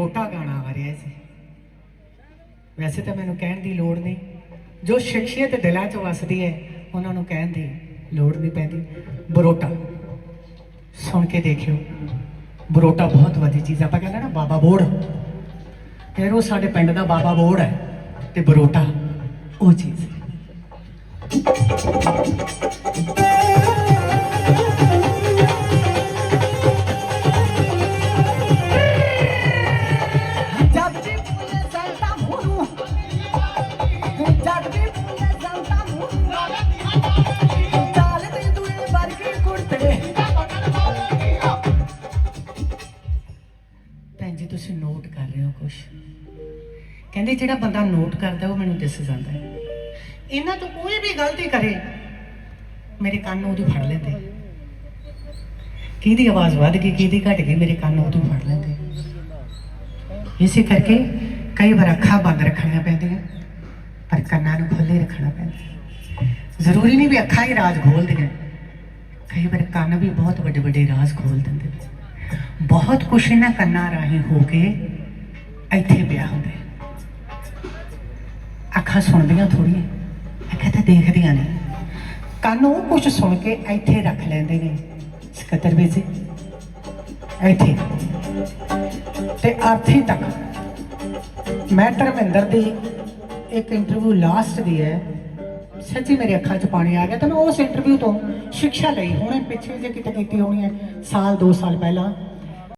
ਖਰੋਟਾ ਗਾਣਾ ਆ ਰਿਹਾ ਸੀ। ਵੈਸੇ ਤਾਂ ਮੈਨੂੰ ਕਹਿਣ ਦੀ ਲੋੜ ਨਹੀਂ। ਜੋ ਸ਼ਖਸੀਅਤ ਦਿਲਾਂ 'ਚ ਵਸਦੀ ਹੈ, ਉਹਨਾਂ ਨੂੰ ਕਹਿਣ ਦੀ ਲੋੜ ਨਹੀਂ ਪੈਂਦੀ। ਬਰੋਟਾ, ਸੁਣ ਕੇ ਦੇਖਿਓ। ਬਰੋਟਾ ਬਹੁਤ ਵਧੀਆ ਚੀਜ਼ ਆਪਾਂ ਕਹਿੰਦੇ ਨਾ, ਬਾਬਾ ਬੋੜ। ਫਿਰ ਉਹ ਸਾਡੇ ਪਿੰਡ ਦਾ ਬਾਬਾ ਬੋੜ ਹੈ ਤੇ ਬਰੋਟਾ, ਉਹ ਚੀਜ਼ ਨੋਟ ਕਰ ਰਹੇ ਹੋ ਕੁਝ ਕਹਿੰਦੇ ਜਿਹੜਾ ਬੰਦਾ ਨੋਟ ਕਰਦਾ ਉਹ ਮੈਨੂੰ ਦਿਸ ਜਾਂਦਾ ਹੈ। ਇਹਨਾਂ ਤੋਂ ਕੋਈ ਵੀ ਗਲਤੀ ਕਰੇ, ਮੇਰੇ ਕੰਨ ਉਹਦੀ ਫੜ ਲੈਂਦੇ। ਕਿਹਦੀ ਆਵਾਜ਼ ਵੱਧ ਗਈ, ਕਿਹਦੀ ਘਟ ਗਈ, ਮੇਰੇ ਕੰਨ ਉਹਦੀ ਫੜ ਲੈਂਦੇ। ਇਸੇ ਕਰਕੇ ਕਈ ਵਾਰ ਅੱਖਾਂ ਬੰਦ ਰੱਖਣੀਆਂ ਪੈਂਦੀਆਂ, ਪਰ ਕੰਨਾਂ ਨੂੰ ਖੁੱਲੇ ਰੱਖਣਾ ਪੈਂਦਾ। ਜ਼ਰੂਰੀ ਨਹੀਂ ਵੀ ਅੱਖਾਂ ਹੀ ਰਾਜ ਖੋਲਦੀਆਂ ਕਈ ਵਾਰ ਕੰਨ ਵੀ ਬਹੁਤ ਵੱਡੇ ਵੱਡੇ ਰਾਜ਼ ਖੋਲ ਦਿੰਦੇ ਨੇ। ਬਹੁਤ ਕੁਛ ਇਹਨਾਂ ਕੰਨਾਂ ਰਾਹੀਂ ਹੋ ਕੇ ਇੱਥੇ ਪਿਆ ਹੁੰਦਾ ਅੱਖਾਂ ਸੁਣਦੀਆਂ ਥੋੜੀਆਂ ਅੱਖਾਂ ਤਾਂ ਦੇਖਦੀਆਂ ਨੇ। ਕੰਨ ਉਹ ਕੁਛ ਸੁਣ ਕੇ ਇੱਥੇ ਰੱਖ ਲੈਂਦੇ ਨੇ। ਸਕੱਤਰ ਵੀ ਜੀ, ਇੱਥੇ। ਤੇ ਆਰਥੀ ਤੱਕ। ਮੈਂ ਧਰਮਿੰਦਰ ਦੀ ਇੱਕ ਇੰਟਰਵਿਊ ਲਾਸਟ ਦੀ ਹੈ। ਸੱਚੀ ਮੇਰੇ ਅੱਖਾਂ 'ਚ ਪਾਣੀ ਆ ਗਿਆ ਤੇ ਮੈਂ ਉਸ ਇੰਟਰਵਿਊ ਤੋਂ ਸਿੱਖਿਆ ਲਈ। ਹੁਣੇ ਪਿੱਛੇ ਜੇ ਕਿਤੇ ਕੀਤੀ ਹੋਣੀ ਹੈ, ਸਾਲ 2 ਸਾਲ ਪਹਿਲਾਂ।